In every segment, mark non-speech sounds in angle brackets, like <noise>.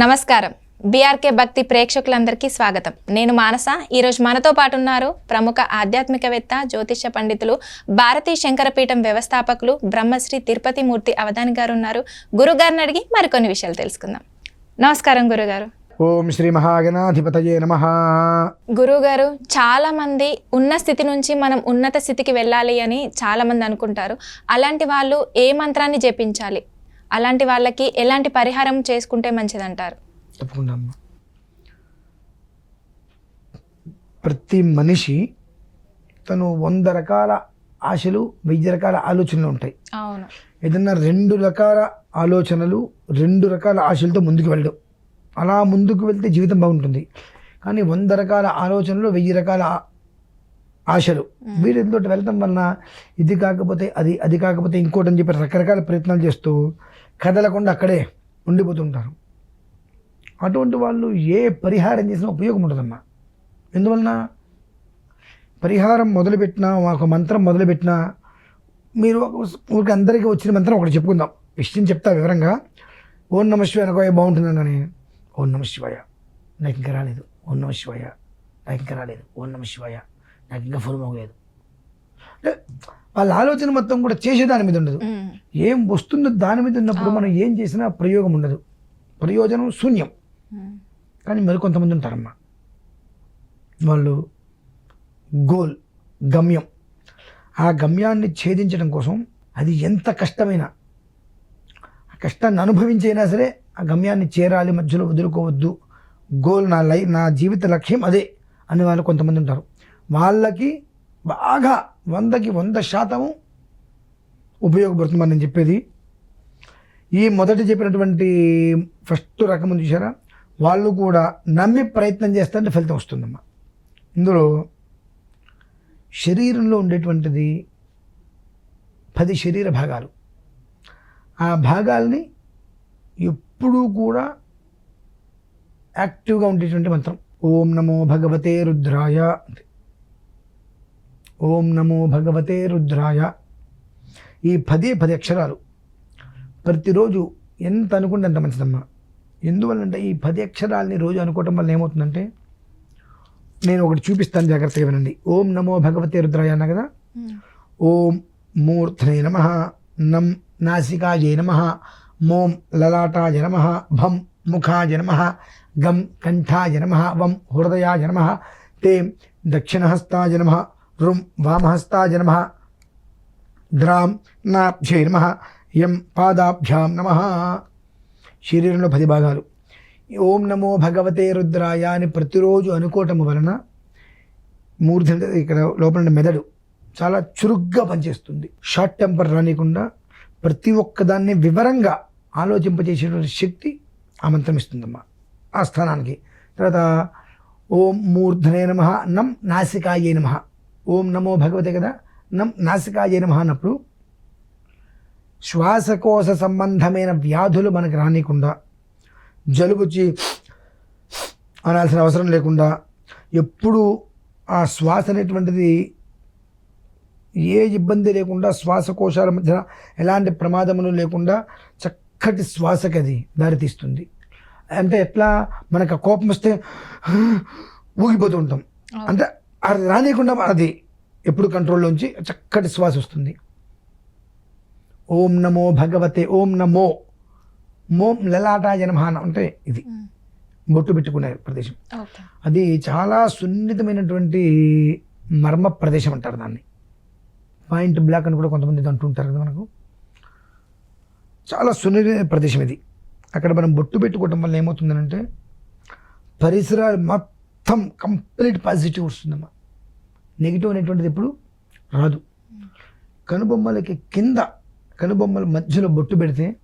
నమస్కారం. బీఆర్కే భక్తి ప్రేక్షకులందరికీ స్వాగతం. నేను మానస. ఈరోజు మనతో పాటు ఉన్నారు ప్రముఖ ఆధ్యాత్మికవేత్త జ్యోతిష పండితులు భారతీ శంకరపీఠం వ్యవస్థాపకులు బ్రహ్మశ్రీ తిరుపతి మూర్తి అవధాని గారు ఉన్నారు గురుగారిని అడిగి మరికొన్ని విషయాలు తెలుసుకుందాం. నమస్కారం గురుగారు. ఓం శ్రీ మహాగణాధిపతయే నమ. గురుగారు చాలా మంది ఉన్న స్థితి నుంచి మనం ఉన్నత స్థితికి వెళ్ళాలి అని చాలా మంది అనుకుంటారు. అలాంటి వాళ్ళు ఏ మంత్రాన్ని జపించాలి? అలాంటి వాళ్ళకి ఎలాంటి పరిహారం చేసుకుంటే మంచిదంటారు? తప్పకుండా అమ్మ. ప్రతి మనిషి తను వంద రకాల ఆశలు వెయ్యి రకాల ఆలోచనలు ఉంటాయి. అవును. ఏదన్నా రెండు రకాల ఆలోచనలు రెండు రకాల ఆశలతో ముందుకు వెళ్ళడం. అలా ముందుకు వెళ్తే జీవితం బాగుంటుంది. కానీ వంద రకాల ఆలోచనలు వెయ్యి రకాల ఆశలు. వీటితో వెళ్ళటం వలన ఇది కాకపోతే అది అది కాకపోతే ఇంకోటి అని చెప్పి రకరకాల ప్రయత్నాలు చేస్తూ కదలకుండా అక్కడే ఉండిపోతుంటారు. అటువంటి వాళ్ళు ఏ పరిహారం చేసినా ఉపయోగం ఉండదమ్మా. ఎందువలన? పరిహారం మొదలుపెట్టినా ఒక మంత్రం మొదలుపెట్టినా మీరు ఒక ఊరికి అందరికీ వచ్చిన మంత్రం ఒకటి చెప్పుకుందాం. విషయం చెప్తా వివరంగా. ఓం నమ శివాయ అనుకో బాగుంటుంది కానీ ఓం నమ శివాయ. నాకు ఇంకా రాలేదు. ఓం నమ శివాయ. నాకు ఇంకా రాలేదు. ఓం నమ శివాయ. నాకు ఇంకా ఫోన్ మోగలేదు. అంటే వాళ్ళ ఆలోచన మొత్తం కూడా చేసే దాని మీద ఉండదు. ఏం వస్తుందో దాని మీద ఉన్నప్పుడు మనం ఏం చేసినా ప్రయోగం ఉండదు. ప్రయోజనం శూన్యం. కానీ మరికొంతమంది ఉంటారమ్మా వాళ్ళు గోల్ గమ్యం. ఆ గమ్యాన్ని ఛేదించడం కోసం అది ఎంత కష్టమైనా ఆ కష్టాన్ని అనుభవించైనా సరే ఆ గమ్యాన్ని చేరాలి మధ్యలో వదులుకోవద్దు. గోల్ నా లై నా జీవిత లక్ష్యం అదే అని వాళ్ళు కొంతమంది ఉంటారు. వాళ్ళకి బాగా వందకి వంద శాతము ఉపయోగపడుతుందని నేను చెప్పేది. ఈ మొదటి చెప్పినటువంటి ఫస్ట్ రకం చూసారా వాళ్ళు కూడా నమ్మి ప్రయత్నం చేస్తే ఫలితం వస్తుందమ్మా. ఇందులో శరీరంలో ఉండేటువంటిది పది శరీర భాగాలు. ఆ భాగాల్ని ఎప్పుడూ కూడా యాక్టివ్గా ఉండేటువంటి మంత్రం. ఓం నమో భగవతే రుద్రాయ అంతే. ఓం నమో భగవతే రుద్రాయ. ఈ పదే పది అక్షరాలు. ప్రతిరోజు ఎంత అనుకుంటే అంత మంచిదమ్మా. ఎందువల్లంటే ఈ పది అక్షరాలని రోజు అనుకోవటం వల్ల ఏమవుతుందంటే నేను ఒకటి చూపిస్తాను జాగ్రత్తగా వినండి. ఓం నమో భగవతే రుద్రాయ అన్నా కదా. ఓం మూర్ధనే నమ నం నాసికాయ నమ మోం లలాటాయ నమ భం ముఖాయ నమ గం కంఠాయ నమ వం హృదయాయ నమ తే దక్షిణహస్తాయ నమ రుం వామహస్తాయ నమ ద్రాం నాభ్యై నమ. యం పాదాభ్యాం నమ. శరీరంలో పది భాగాలు. ఓం నమో భగవతే రుద్రాయ అని ప్రతిరోజు అనుకోవటం వలన మూర్ధ ఇక్కడ లోపల మెదడు చాలా చురుగ్గా పనిచేస్తుంది. షార్ట్ టెంపర్ రానికుండా ప్రతి ఒక్కదాన్ని వివరంగా ఆలోచింపజేసేటువంటి శక్తి ఆ మంత్రం ఇస్తుందమ్మా ఆ స్థానానికి. తర్వాత ఓం మూర్ధనే నమ. నం నాసికాయే నమ. ఓం నమో భగవతే కదా? నం నాసికాయే నమ అన్నప్పుడు శ్వాసకోశ సంబంధమైన వ్యాధులు మనకు రానికుండా జలుబుచి అనాల్సిన అవసరం లేకుండా ఎప్పుడు ఆ శ్వాస అనేటువంటిది ఏ ఇబ్బంది లేకుండా శ్వాసకోశాల మధ్య ఎలాంటి ప్రమాదములు లేకుండా చక్కటి శ్వాసకి అది దారితీస్తుంది. అంటే ఎట్లా? మనకు ఆ కోపం వస్తే ఊగిపోతూ ఉంటాం. అంటే అది రానియకుండా అది ఎప్పుడు కంట్రోల్లోంచి చక్కటి శ్వాస వస్తుంది. ఓం నమో భగవతే ఓం నమో. మోం లలాటాయ నమః అంటే ఇది. బొట్టు పెట్టుకునే ప్రదేశం. అది చాలా సున్నితమైనటువంటి మర్మ ప్రదేశం అంటారు దాన్ని. పాయింట్ బ్లాక్ అని కూడా కొంతమంది అంటుంటారు కదా మనకు. చాలా సున్నిత ప్రదేశం ఇది. అక్కడ మనం బొట్టు పెట్టుకోవటం వల్ల ఏమవుతుందనంటే పరిసరాలు మొత్తం కంప్లీట్ పాజిటివ్ వస్తుందమ్మా. నెగిటివ్ అనేటువంటిది ఎప్పుడు? రాదు. కనుబొమ్మలకి కింద కనుబొమ్మల మధ్యలో బొట్టు పెడితే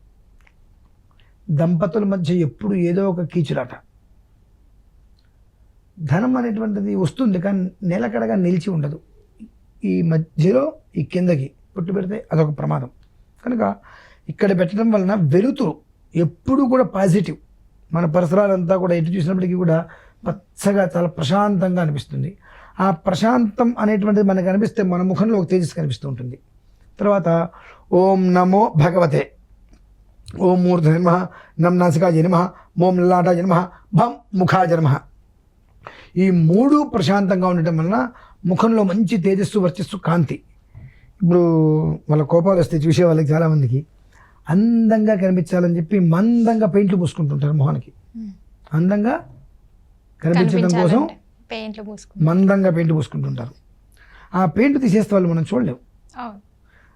దంపతుల మధ్య ఎప్పుడు ఏదో ఒక కీచులాట. ధనం అనేటువంటిది వస్తుంది కానీ నెలకడగా నిలిచి ఉండదు. ఈ మధ్యలో ఈ కిందకి పుట్టు పెడితే అదొక ప్రమాదం. కనుక ఇక్కడ పెట్టడం వలన వెలుతురు ఎప్పుడు కూడా పాజిటివ్. మన పరిసరాలంతా కూడా ఎటు చూసినప్పటికీ కూడా పచ్చగా చాలా ప్రశాంతంగా అనిపిస్తుంది. ఆ ప్రశాంతం అనేటువంటిది మనకు అనిపిస్తే మన ముఖంలో ఒక తేజస్సు కనిపిస్తూ ఉంటుంది. తర్వాత ఓం నమో భగవతే. ఓం మూర్ధ నమ నం నాసికాయ నమ ఓం లలాటాయ నమ భం ముఖాయ నమ. ఈ మూడు ప్రశాంతంగా ఉండటం వలన ముఖంలో మంచి తేజస్సు వర్చస్సు కాంతి. ఇప్పుడు వాళ్ళ కోపాలు వస్తే చూసే వాళ్ళకి చాలామందికి అందంగా కనిపించాలని చెప్పి మందంగా పెయింట్లు పూసుకుంటుంటారు మొహానికి. అందంగా కనిపించడం కోసం పెయింట్లు మందంగా పెయింట్ పూసుకుంటుంటారు ఆ పెయింట్ తీసేస్తే వాళ్ళు మనం చూడలేము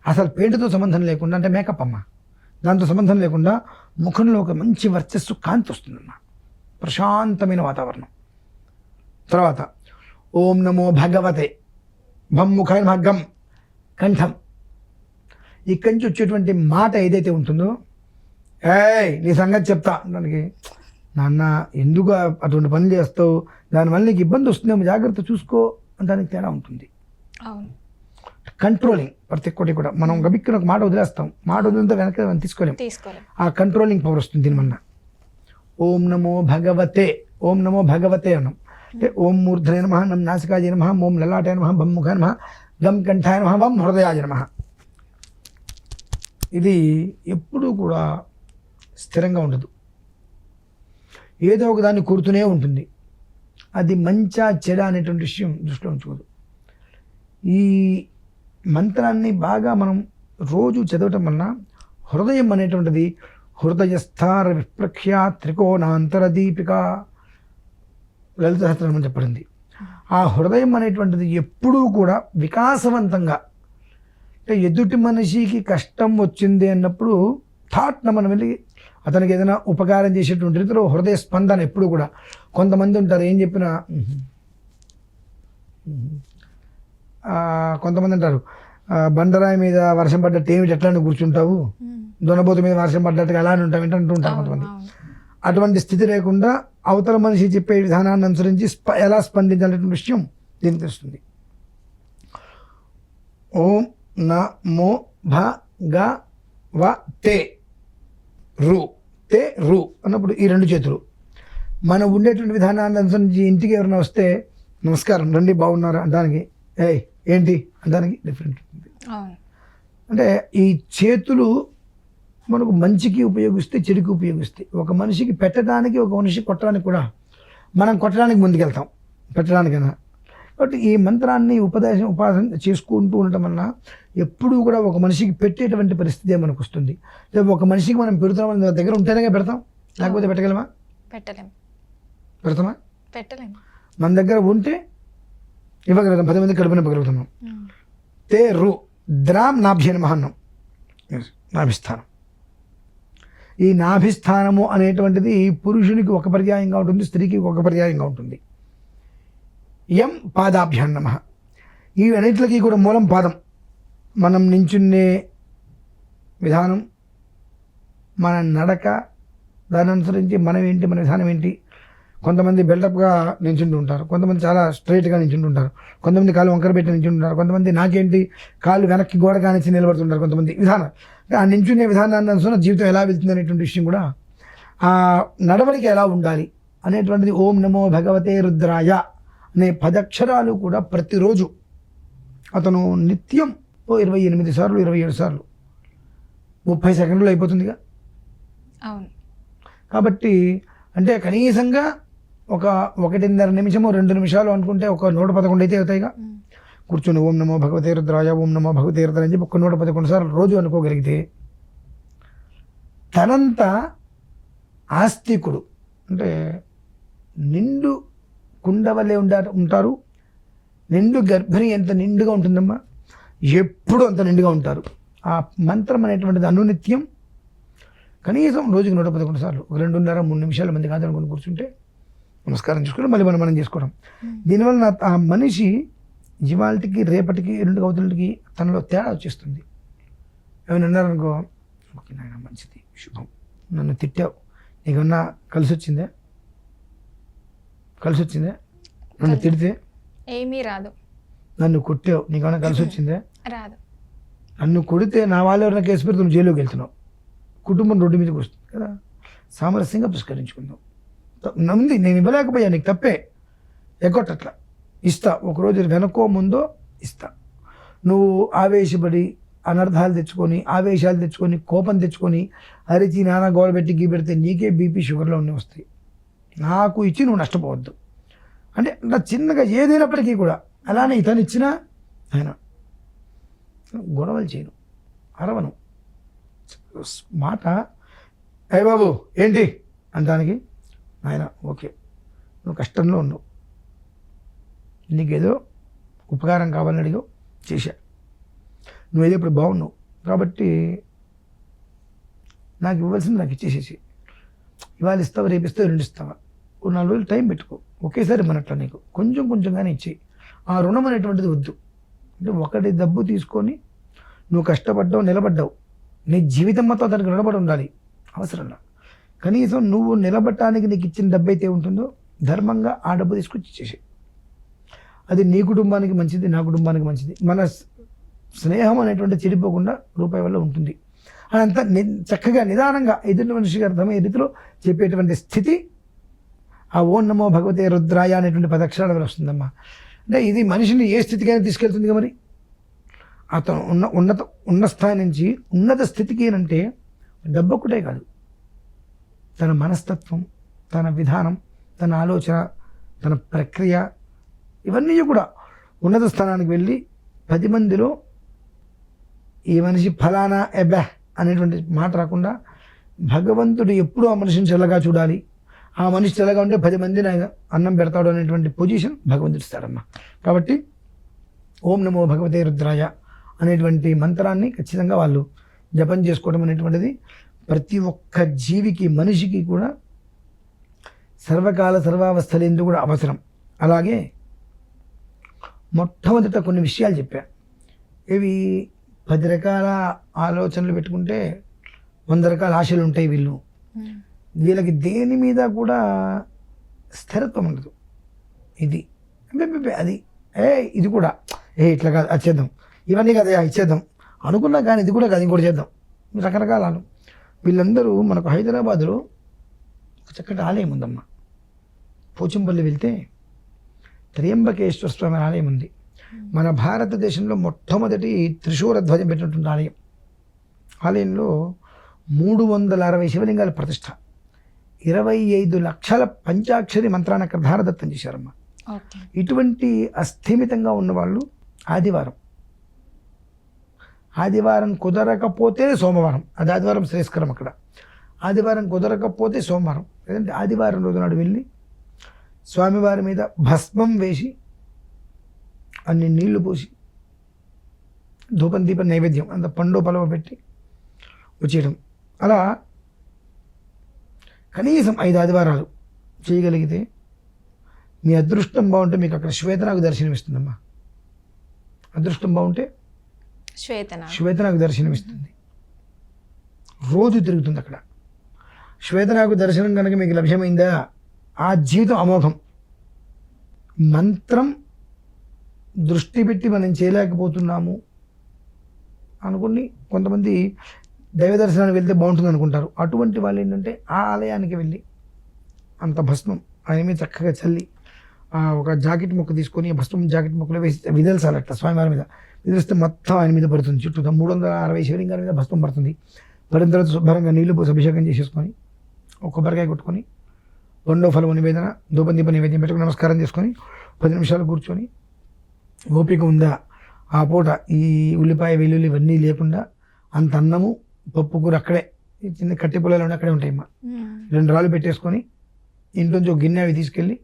అసలు పెయింట్తో సంబంధం లేకుండా అంటే మేకప్ అమ్మ దాంతో సంబంధం లేకుండా ముఖంలో ఒక మంచి వర్చస్సు కాంతి వస్తుందన్న ప్రశాంతమైన వాతావరణం. తర్వాత ఓం నమో భగవతే భం ముఖాయ నమః గం కంఠం. ఇక్కడి నుంచి వచ్చేటువంటి మాట ఏదైతే ఉంటుందో ఏయ్ నీ సంగతి చెప్తా దానికి నాన్న ఎందుకు అటువంటి పనులు చేస్తావు? దానివల్ల నీకు ఇబ్బంది వస్తుందేమో జాగ్రత్త చూసుకో దానికి తేడా ఉంటుంది. కంట్రోలింగ్ ప్రతి ఒక్కటి కూడా. మనం గబిక్కిన ఒక మాట వదిలేస్తాం. మాట వదిలితే వెనక మనం తీసుకోలేం. ఆ కంట్రోలింగ్ పవర్ వస్తుంది దీనివల్ల. ఓం నమో భగవతే ఓం నమో భగవతే అన్నాం అంటే ఓం మూర్ధనే నమ నం నాసికాయ నమ ఓం లలాటాయ నమ బం ముఖాయ నమ గం కంఠాయ నమ వం హృదయాయ నమ. ఇది ఎప్పుడూ కూడా స్థిరంగా ఉండదు. ఏదో ఒక దాన్ని ఉంటుంది. అది మంచా చెడ అనేటువంటి విషయం దృష్టిలో ఉంచుకోదు ఈ మంత్రాన్ని బాగా మనం రోజు చదవటం వలన హృదయం అనేటువంటిది హృదయస్థార విప్రఖ్య త్రికోణాంతర దీపిక లలిత సహస్రం చెప్పబడింది. ఆ హృదయం అనేటువంటిది ఎప్పుడూ కూడా వికాసవంతంగా అంటే ఎదుటి మనిషికి కష్టం వచ్చింది అన్నప్పుడు థాట్న మనం వెళ్ళి అతనికి ఏదైనా ఉపకారం చేసేటువంటి రీతిలో హృదయ స్పందన ఎప్పుడు కూడా. కొంతమంది ఉంటారు ఏం చెప్పినా కొంతమంది అంటారు "ఆ, బండరాయి మీద వర్షం పడ్డట్టు ఏమిటి ఎట్లా కూర్చుంటావు? దొనబోతు మీద వర్షం పడ్డట్టుగా అలానే ఉంటావు ఏంటంటూ అవును కొంతమంది. అటువంటి స్థితి లేకుండా అవతల మనిషి చెప్పే విధానాన్ని అనుసరించి స్ప ఎలా స్పందించాలనే విషయం దీనికి తెలుస్తుంది. ఓం నమో భ గ వ తే రు. తే రు అన్నప్పుడు ఈ రెండు చేతులు. మనం ఉండేటువంటి విధానాన్ని అనుసరించి ఇంటికి ఎవరైనా వస్తే నమస్కారం రండి బాగున్నారా అనడానికి ఏయ్ ఏంటి అనడానికి డిఫరెంట్ ఉంటుంది. అంటే ఈ చేతులు మనకు మంచికి ఉపయోగిస్తే చెడుకి ఉపయోగిస్తాయి. ఒక మనిషికి పెట్టడానికి ఒక మనిషి కొట్టడానికి కూడా మనం కొట్టడానికి ముందుకెళ్తాం. పెట్టడానికైనా. కాబట్టి ఈ మంత్రాన్ని ఉపదేశం ఉపాసన చేసుకుంటూ ఉండటం వలన ఎప్పుడూ కూడా ఒక మనిషికి పెట్టేటువంటి పరిస్థితి మనకు వస్తుంది? ఒక మనిషికి మనం పెడుతున్నాం మన దగ్గర ఉంటేనే పెడతాం? లేకపోతే పెట్టగలమా? పెట్టలేం. పెడతామా? పెట్టలేం. మన దగ్గర ఉంటే ఇవ్వగలుగుతాం. పది మంది కడుపున ఇవ్వగలుగుతున్నాం ఉమ్. తే రు ద్రాం నాభ్య నమః అన్నాం. Yes, నాభిస్థానం. ఈ నాభిస్థానము అనేటువంటిది పురుషునికి ఒక పర్యాయంగా ఉంటుంది స్త్రీకి ఒక పర్యాయంగా ఉంటుంది. ఎం పాదాభ్యాం నమ. ఈ అన్నింటికి కూడా మూలం పాదం. మనం నించునే విధానం మన నడక దాని అనుసరించి మనం ఏంటి మన విధానం ఏంటి కొంతమంది బిల్డప్గా నించుంటూ ఉంటారు కొంతమంది చాలా స్ట్రైట్గా నించుంటూ ఉంటారు కొంతమంది కాలు వంకర పెట్టి నించుంటుంటారు కొంతమంది నాకేంటి కాళ్ళు వెనక్కి గోడ కానిచ్చి నిలబడుతుంటారు కొంతమంది విధానం. ఆ నించునే విధానాన్ని అనుసరణ జీవితం ఎలా వెళ్తుంది అనేటువంటి విషయం కూడా ఆ నడవడిక ఎలా ఉండాలి అనేటువంటిది ఓం నమో భగవతే రుద్రాయ అనే పదక్షరాలు కూడా ప్రతిరోజు అతను నిత్యం ఓ ఇరవై ఎనిమిది సార్లు ఇరవై ఏడు సార్లు ముప్పై సెకండ్లు అయిపోతుందిగా. అవును. కాబట్టి అంటే కనీసంగా ఒక ఒకటిన్నర నిమిషము రెండు నిమిషాలు అనుకుంటే ఒక నూట పదకొండు అయితే అవుతాయిగా. కూర్చొని ఓం నమో భగవతే రుద్రాయ ఓం నమో భగవతే రుద్రాయ అని చెప్పి ఒక నూట పదకొండు సార్లు రోజు అనుకోగలిగితే తనంత ఆస్తికుడు అంటే నిండు కుండవలే ఉండ ఉంటారు. నిండు గర్భిణి ఎంత నిండుగా ఉంటుందమ్మా? ఎప్పుడు అంత నిండుగా ఉంటారు. ఆ మంత్రం అనేటువంటిది అనునిత్యం. కనీసం రోజుకి నూట పదకొండు సార్లు ఒక రెండున్నర మూడు నిమిషాల మంది కాదనుకుని కూర్చుంటే నమస్కారం చేసుకుని మళ్ళీ మనం మనం చేసుకోవడం. దీనివల్ల నా- ఆ మనిషి ఇవాళకి రేపటికి రెండు అవతలకి తనలో తేడా వచ్చేస్తుంది. ఏమైనా అన్నారనుకో ఓకే నాయన మంచిది శుభం. నన్ను తిట్టావు. నీకన్నా కలిసి వచ్చిందే కలిసి వచ్చిందే నన్ను తిడితే? ఏమీ రాదు. నన్ను కొట్టావు? నీకన్నా కలిసి వచ్చిందే <laughs> రాదు. నన్ను కొడితే నా వాళ్ళు ఎవరైనా కేసు పెడితే నువ్వు జైలుకి వెళ్తున్నావు. కుటుంబం రోడ్డు మీదకి వస్తుంది కదా. సామరస్యంగా పుష్కరించుకుందాం. త- ఉంది నేను ఇవ్వలేకపోయా నీకు తప్పే. ఎగ్గొట్టట్లా. ఇస్తా. ఒకరోజు వెనకో ముందో ఇస్తా. నువ్వు ఆవేశపడి అనర్థాలు తెచ్చుకొని ఆవేశాలు తెచ్చుకొని కోపం తెచ్చుకొని అరిచి నానా గోడ పెట్టి గీ పెడితే నీకే బీపీ షుగర్లో అన్నీ వస్తాయి. నాకు ఇచ్చి నువ్వు నష్టపోవద్దు. అంటే నా చిన్నగా ఏదైనప్పటికీ కూడా అలానే ఇతను ఇచ్చినా ఆయన గొడవలు చేయను అరవను. మాట అయ్య బాబు ఏంటి? అంటానికి ఆయన ఓకే నువ్వు కష్టంలో ఉన్నావు. నీకేదో ఉపకారం కావాలని అడిగావు చేశా. నువ్వేదో ఇప్పుడు బాగున్నావు. కాబట్టి నాకు ఇవ్వాల్సింది నాకు ఇచ్చేసేసి. ఇవాళ ఇస్తావా రేపు ఇస్తావు రెండు ఇస్తావా? నాలుగు రోజులు టైం పెట్టుకో. ఒకేసారి మనట్లా నీకు. కొంచెం కొంచెంగానే ఇచ్చేయి. ఆ రుణం అనేటువంటిది వద్దు. అంటే ఒకటి డబ్బు తీసుకొని నువ్వు కష్టపడ్డావు నిలబడ్డావు. నీ జీవితం మొత్తం దానికి రుణపడి ఉండాలి. అవసరంలా కనీసం నువ్వు నిలబడటానికి నీకు ఇచ్చిన డబ్బు అయితే ఉంటుందో ధర్మంగా ఆ డబ్బు తీసుకొచ్చి ఇచ్చేసి అది నీ కుటుంబానికి మంచిది నా కుటుంబానికి మంచిది. మన స్నేహం అనేటువంటి చెడిపోకుండా రూపాయి వల్ల ఉంటుంది. అదంతా ని చక్కగా నిదానంగా ఎదుటి మనిషికి అర్థమయ్యే రీతిలో చెప్పేటువంటి స్థితి ఆ ఓం నమో భగవతే రుద్రాయ అనేటువంటి పదక్షరాలు వస్తుందమ్మా. అంటే ఇది మనిషిని ఏ స్థితికైనా తీసుకెళ్తుంది మరి? అతను ఉన్న ఉన్నత ఉన్న స్థాయి నుంచి ఉన్నత స్థితికి అంటే డబ్బొక్కటే కాదు. తన మనస్తత్వం తన విధానం తన ఆలోచన తన ప్రక్రియ ఇవన్నీ కూడా ఉన్నత స్థానానికి వెళ్ళి పది మందిలో ఈ మనిషి ఫలానా ఎబెహ్ అనేటువంటి మాట రాకుండా భగవంతుడు ఎప్పుడూ ఆ మనిషిని చల్లగా చూడాలి. ఆ మనిషి చల్లగా ఉంటే పది మందిని ఆయన అన్నం పెడతాడు అనేటువంటి పొజిషన్ భగవంతుడు ఇస్తాడమ్మా కాబట్టి ఓం నమో భగవతే రుద్రాయ అనేటువంటి మంత్రాన్ని ఖచ్చితంగా వాళ్ళు జపం చేసుకోవడం అనేటువంటిది ప్రతి ఒక్క జీవికి మనిషికి కూడా సర్వకాల సర్వావస్థలందు కూడా అవసరం. అలాగే మొట్టమొదట కొన్ని విషయాలు చెప్పా. ఇవి పది రకాల ఆలోచనలు పెట్టుకుంటే వంద రకాల ఆశలు ఉంటాయి వీళ్ళు. వీళ్ళకి దేని మీద కూడా స్థిరత్వం ఉండదు. ఇది అది ఏ ఇది కూడా. ఏ ఇట్లా కాదు అది చేద్దాం. ఇవన్నీ కదా ఇచ్చేద్దాం అనుకున్నా కానీ ఇది కూడా కాదు ఇంకోటి చేద్దాం. రకరకాల వీళ్ళందరూ మనకు హైదరాబాదులో ఒక చక్కటి ఆలయం ఉందమ్మా. పోచంపల్లి వెళ్తే త్రియంబకేశ్వర స్వామి ఆలయం ఉంది. మన భారతదేశంలో మొట్టమొదటి త్రిశూర ధ్వజం పెట్టినటువంటి ఆలయం. ఆలయంలో మూడు వందల అరవై శివలింగాల ప్రతిష్ట. ఇరవై ఐదు లక్షల పంచాక్షరి మంత్రాన్ని అక్కడ ధారదత్తం చేశారమ్మా. ఇటువంటి అస్థిమితంగా ఉన్నవాళ్ళు ఆదివారం. ఆదివారం కుదరకపోతే సోమవారం. అది ఆదివారం శ్రేయస్కరం అక్కడ. ఆదివారం కుదరకపోతే సోమవారం. లేదంటే ఆదివారం రోజు నాడు వెళ్ళి స్వామివారి మీద భస్మం వేసి అన్ని నీళ్ళు పోసి ధూపం దీపం నైవేద్యం అంత పండు పలవ పెట్టి వచ్చేయడం. అలా కనీసం ఐదు ఆదివారాలు చేయగలిగితే మీ అదృష్టం బాగుంటే మీకు అక్కడ శ్వేత నాకు దర్శనమిస్తుందమ్మా. అదృష్టం బాగుంటే శ్వేతన శ్వేత నాకు దర్శనమిస్తుంది. రోజు తిరుగుతుంది అక్కడ. శ్వేత నాకు దర్శనం కనుక మీకు లభ్యమైందా? ఆ జీవితం అమోఘం. మంత్రం దృష్టి పెట్టి మనం చేయలేకపోతున్నాము అనుకుని కొంతమంది దైవ దర్శనానికి వెళ్తే బాగుంటుంది అనుకుంటారు. అటువంటి వాళ్ళు ఏంటంటే ఆ ఆలయానికి వెళ్ళి అంత భస్మం ఆయన మీద చక్కగా చల్లి ఒక జాకెట్ ముక్క తీసుకొని భస్మం జాకెట్ ముక్కలో వేసి విదల్చాలట స్వామివారి మీద. విదిలిస్తే మొత్తం ఆయన మీద పడుతుంది. చుట్టూ మూడు వందల అరవై శివలింగాల మీద భస్మం పడుతుంది. పడిన తర్వాత శుభ్రంగా నీళ్ళు పోసి అభిషేకం చేసేసుకొని ఒక కొబ్బరికాయ కొట్టుకొని రెండో ఫలం నివేదన ధూపం దీప నివేదన పెట్టుకుని నమస్కారం చేసుకొని పది నిమిషాలు కూర్చొని ఓపిక ఉందా? ఆ పూట ఈ ఉల్లిపాయ వెల్లుల్లి ఇవన్నీ లేకుండా అంత అన్నము పప్పు కూర అక్కడే చిన్న కట్టె పొలాలు అక్కడే ఉంటాయి అమ్మా. రెండు రాళ్ళు పెట్టేసుకొని ఇంట్లోంచి ఒక గిన్నె అవి తీసుకెళ్ళి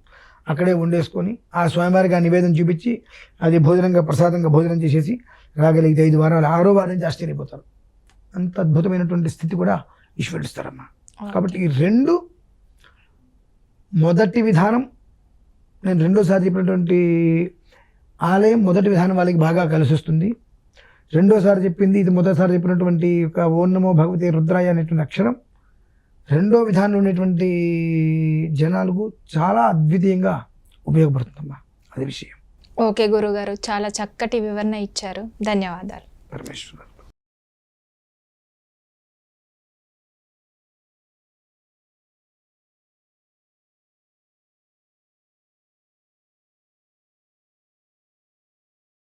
అక్కడే వండేసుకొని ఆ స్వామివారికి ఆ నివేదన చూపించి అది భోజనంగా ప్రసాదంగా భోజనం చేసేసి రాగలిగితే ఐదు వారాలు ఆరో వారం నుంచి ఆశ్చర్యపోతారు. అంత అద్భుతమైనటువంటి స్థితి కూడా ఈశ్వరుడిస్తారమ్మా కాబట్టి ఈ రెండు మొదటి విధానం నేను రెండోసారి చెప్పినటువంటి ఆలయం మొదటి విధానం వాళ్ళకి బాగా కలిసి వస్తుంది రెండోసారి చెప్పింది ఇది మొదటిసారి చెప్పినటువంటి ఒక ఓం నమో భగవతి రుద్రాయ అనేటువంటి అక్షరం. రెండో విధానంలో ఉండేటువంటి జనాలకు చాలా అద్వితీయంగా ఉపయోగపడుతుందమ్మా అది విషయం. ఓకే గురుగారు చాలా చక్కటి వివరణ ఇచ్చారు. ధన్యవాదాలు. పరమేశ్వర